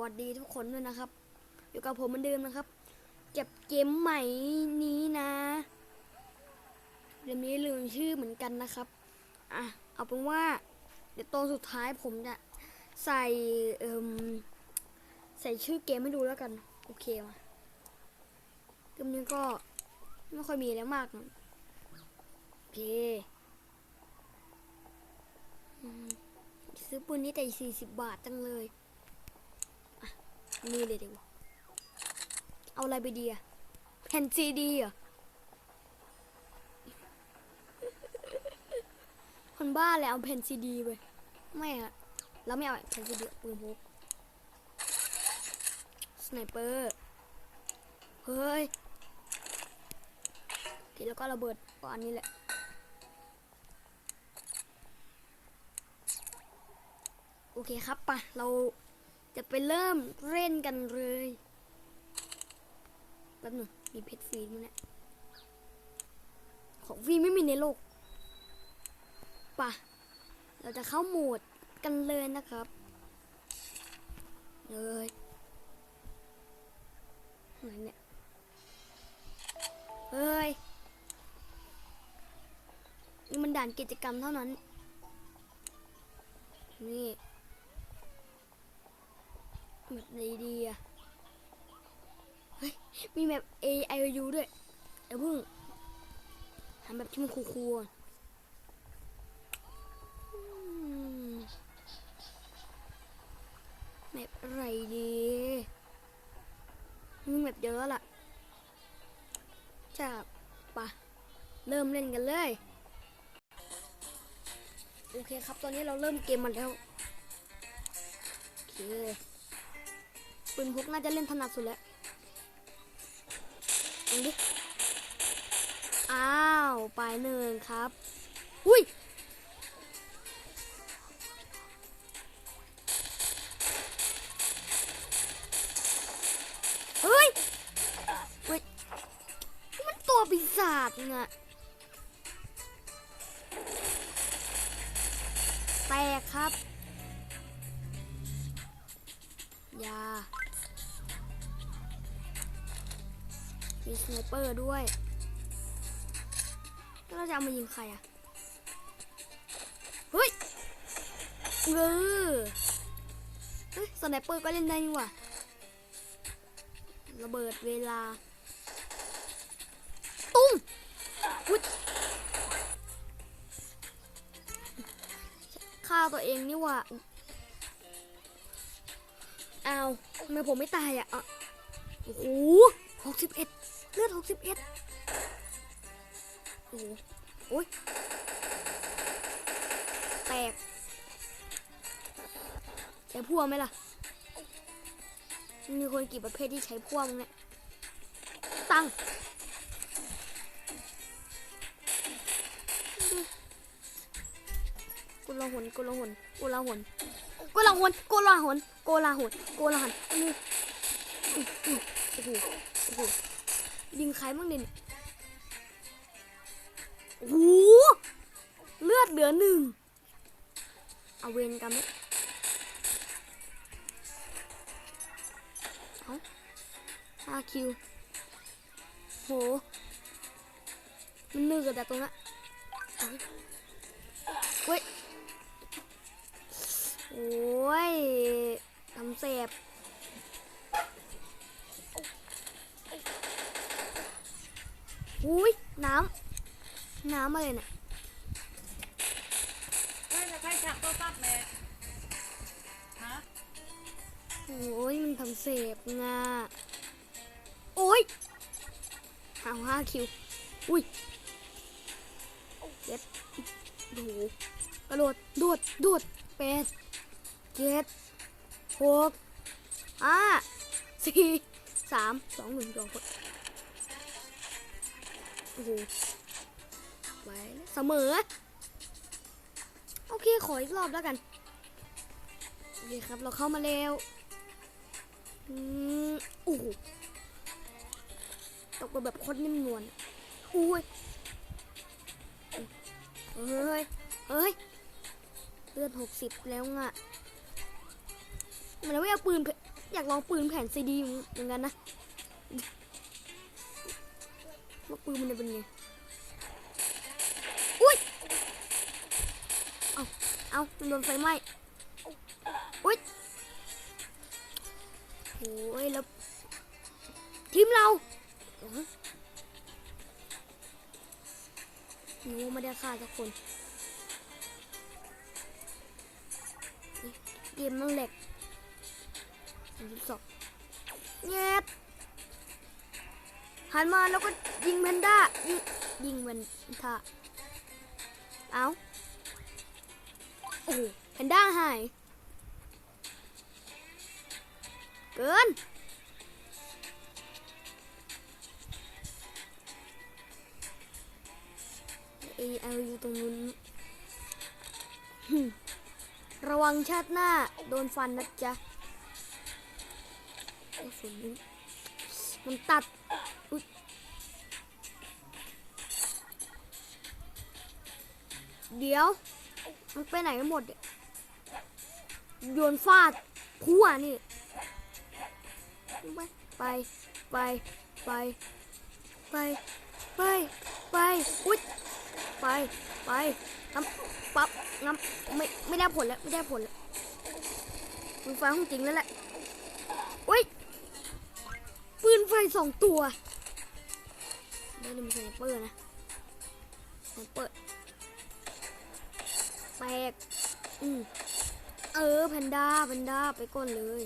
วัสดีทุกคนด้วยนะครับ อยู่กับผมเหมือนเดิมนะครับ เก็บเกมใหม่นี้นะเกมนี้ลืมชื่อเหมือนกันนะครับ อะ เอาเป็นว่า เดี๋ยวตอนสุดท้ายผมจะใส่เอ่มใส่ชื่อเกมให้ดูแล้วกัน โอเคมาเกมนี้ก็ไม่ค่อยมีอะไรมากโอเคซื้อปืนนี้แต่สี่สิบบาทจังเลย นี่เลยดีกว่า เอาอะไรไปดีอะแผ่นซีดีเหรอคนบ้าเลยเอาแผ่นซีดีไป ไม่อะเราไม่เอาแผ่นซีดีปืนพกสไนเปอร์ เฮ้ยโอเคแล้วก็ระเบิดก็อันนี้แหละ โอเคครับปะเรา จะไปเริ่มเล่นกันเลยแป๊บหนึงมีเพชรฟรีมั้ยเนี่ยของฟรีไม่มีในโลกป่ะ เราจะเข้าโหมดกันเลยนะครับเลยไหนเนี่ยเฮ้ยนี่มันด่านกิจกรรมเท่านั้น นี่ แบบไหนดีอะเฮ้ย มีแบบ A I U ด้วยเดี๋ยวเพิ่งทำแบบที่มันคูลๆก่อนอืมแบบอะไรดีมีแบบเยอะล่ะจะปะเริ่มเล่นกันเลย โอเคครับ ตอนนี้เราเริ่มเกมมาแล้ว โอเค ปืนพกน่าจะเล่นถนัดสุดแล้วลองดิอ้าว ไปหนึ่งครับ อุ้ยเฮ้ยเฮ้ย มันตัวปีศาจไงแตกครับ ยา มีสไนเปอร์ด้วยแล้วเราจะเอามายิงใครอะ เฮ้ยเออเฮ้ยสไนเปอร์ก็เล่นได้นี่หว่าระเบิดเวลา ตุ้มอุ๊ยฆ่าตัวเองนี่ว่าอ้าวทำไมผมไม่ตายอะ โอ้โหหกสิบเอ็ด เลือดหกสิบเอ็ดโอ้โหโอ้ยแตกใช้พ่วงไหมล่ะ มีคนกี่ประเภทที่ใช้พ่วงเนี่ย ตังกุลาหนกุลาหนกุลาหนกุลาหนกุลาหนโกลาหนโกลาหนนี่โอ้โหโอ้โห ยิงใครบ้างเนี่ยโอ้โหเลือดเหลือหนึ่งเอาเวนกันไหมเอาห้าคิวโห มันนึกแต่ตรงนั้นเฮ้ย โอ้ยทำเสบ อุ้ยน้ำน้ำอะไรเนี่ยใครจะใครฉักโทรศัพท์แม่ฮะโอ้ยมันทำเสบงาโอ้ยหาห้าคิว อุ้ยเจ็ดโอ้โหกระโดดโดดโดดแปดเจ็ดหกห้าสี่สามสองหนึ่งสองคน โอ้โหไปแล้เสมอ โอเค ขออีกรอบแล้วกัน โอเคครับ เราเข้ามาแล้วอืมโอ้โหตกไปแบบโคตรนิ่มนวลอุ้ยเฮ้ยเฮ้ยเลือดหกสิบแล้วไงมันไม่เอาปืนอยากลองปืนแผ่นซีดีเหมือนกันนะ ว่าปืนมันจะเป็นไงอุ้ยเอาเอามันโดนไฟไหม้อุ้ยโอ้ยแล้วทีมเราอ๋อหนูไม่ได้ฆ่าสักคนเฮ้ยเกมมันแหลกสามสิบสองแงบ หันมาแล้วก็ยิงแพนด้ายิงยิงแพนด้าเอาโอ้โหแพนด้าหาย เกินเอเอาอยู่ตรงนู้นระวังชาติหน้า โดนฟันนะจ๊ะโอ้ฝนมันตัด เดี๋ยว มันไปไหนกันหมดเนี่ยโยนฟาดพัวนี่ไป ไป ไป ไป ไป ไปอุ๊ยไป ไปน้ำปั๊บน้ำไม่ไม่ได้ผลแล้วไม่ได้ผลแล้วปืนไฟของจริงแล้วแหละอุ้ยปืนไฟสองตัวไม่ได้มีสไนเปอร์นะสไนเปอร์ ตกอืมเออแพนด้าแพนด้าไปก่อนเลย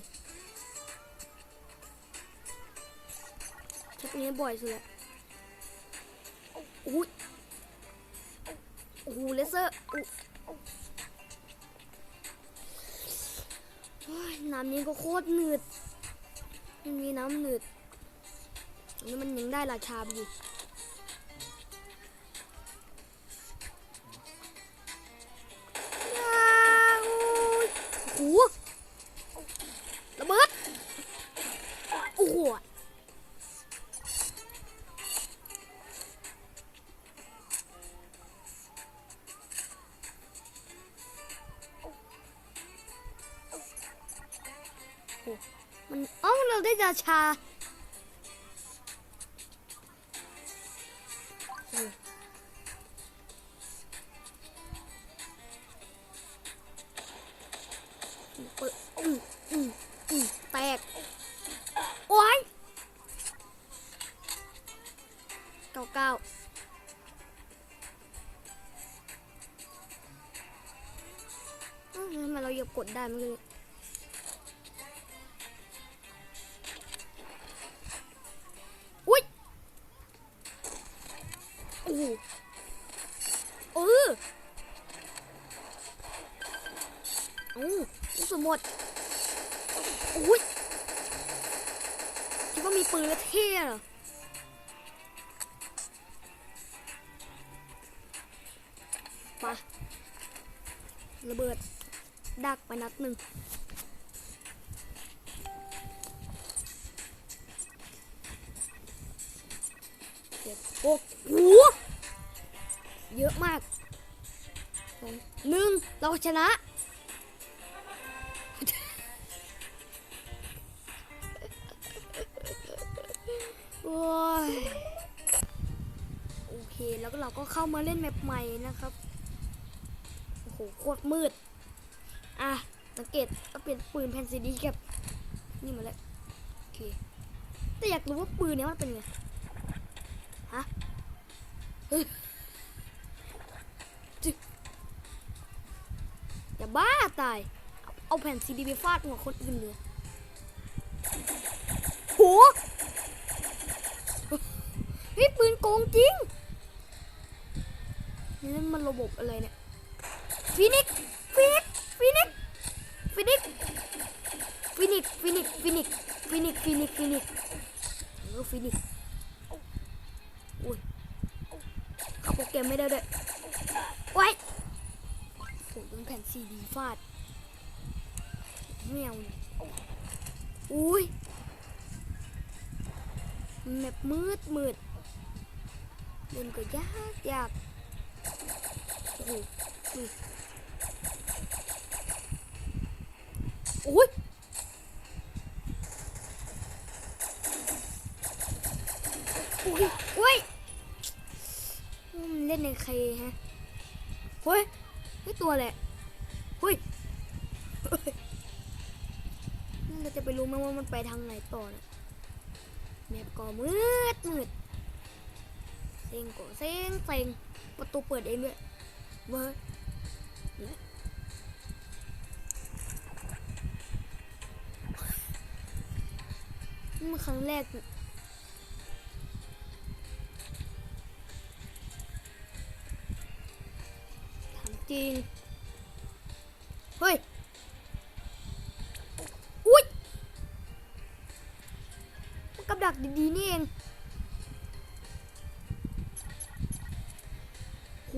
ชักนี้บ่อยสุดแล้วอุ้ยโอ้โหเลเซอร์น้ำนี้ก็โคตรหนืดยังมีน้ำหนืดนนี้มันยังได้ราชาไปอยู่ย เราได้ราชาอ้เปิดอืมอืมอืมแตก โอ้ยเก้าเก้าอ้าวทำไมเราเหยียบกดได้มันเลย อาลูกสมหมดอุ้ยคิดว่ามีปืนแล้วเท่เหรอไประเบิด ดักไปนัดหนึ่งเจ็ดโอ้โหเยอะมากหนึ่งเราชนะ โอ้ยโอเคแล้วก็เราก็เข้ามาเล่นแมปใหม่นะครับ โอ้โหโคตรมืด อะ สังเกตก็เป็นปืนแผ่นซีดีกับ นี่มาแล้ว โอเค แต่อยากรู้ว่าปืนเนี้ยมันเป็นไง ฮะเฮ้ยจึ๊กอย่าบ้าตาย เอาแผ่นซีดีไปฟาดหัวคนอื่นเลยโห ฮ้ยปืนโกงจริงนี่มันระบบอะไรเนี่ยฟินิกฟินิกฟินิกฟินิกฟินิกฟินิกฟินิกฟินิกฟินิกฟินิกเออฟินิกซ์อุ้ยเข้าโปรแกรมไม่ได้ด้วยไว้โอ้โดนแผ่นซีดีฟาดแมวเลยอุ้ยแมปมืดมืด ก็ยากยากโอ้ยโอ้ยโอ้ยเล่นในใครฮะโอ้ยไม่ตัวแหละโอ้ยเราจะไปรู้ไหมว่ามันไปทางไหนต่อเนะแมปก็มืดมืด เซ็งก็เซ็งเซ็งประตูเปิดเองด้วยเว้ยนี่มันครั้งแรกถามจริง เฮ้ยอุ้ยกับดักดีๆนี่เอง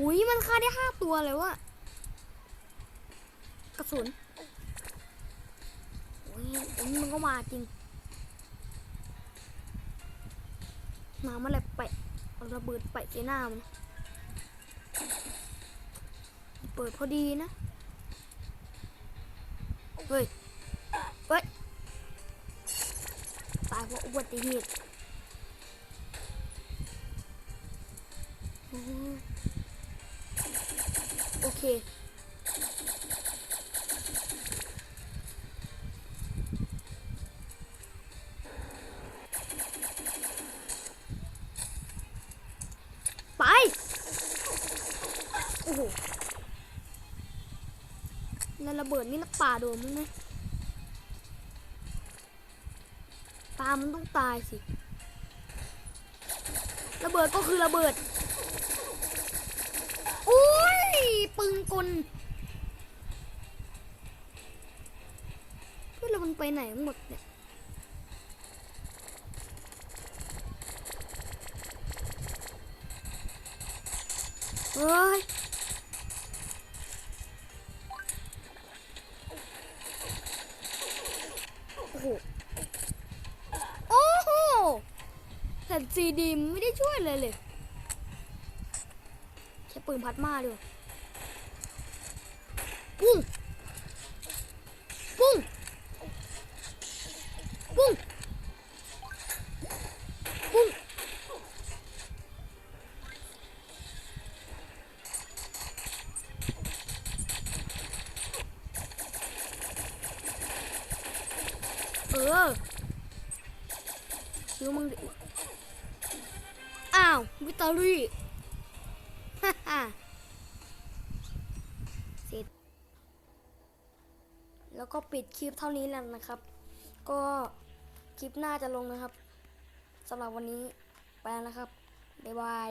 หุยมันฆ่าได้ห้าตัวเลยวะกระสุนโอ้ยอันนี้มันก็มาจริงมาเมื่อไรไปเอาระเบิดไปใส่หน้ามันเปิดพอดีนะ เฮ้ย เฮ้ย ตายเพราะอุบัติเหตุ เค ไป โอ้โห แล้วระเบิดนี่นักป่าโดนมั้ยไหมปลามันต้องตายสิ ระเบิดก็คือระเบิด อุ้ย ปืนกลเพื่อนเรามัน ไปไหนหมดเนี่ยเฮ้ยโอ้โห โอ้โหแผ่นซีดีไม่ได้ช่วยเลยเลยใช้ปืนพัดมาดีกว่าปุ้งปุ้ง ปุ้ง ปุ้ง เออคิวมึงดิอ้าววิตตอรี่ฮ่าฮ่าเสร็จ แล้วก็ปิดคลิปเท่านี้แล้วนะครับ ก็คลิปหน้าจะลงนะครับสำหรับวันนี้ไปแล้วนะครับ บ๊ายบาย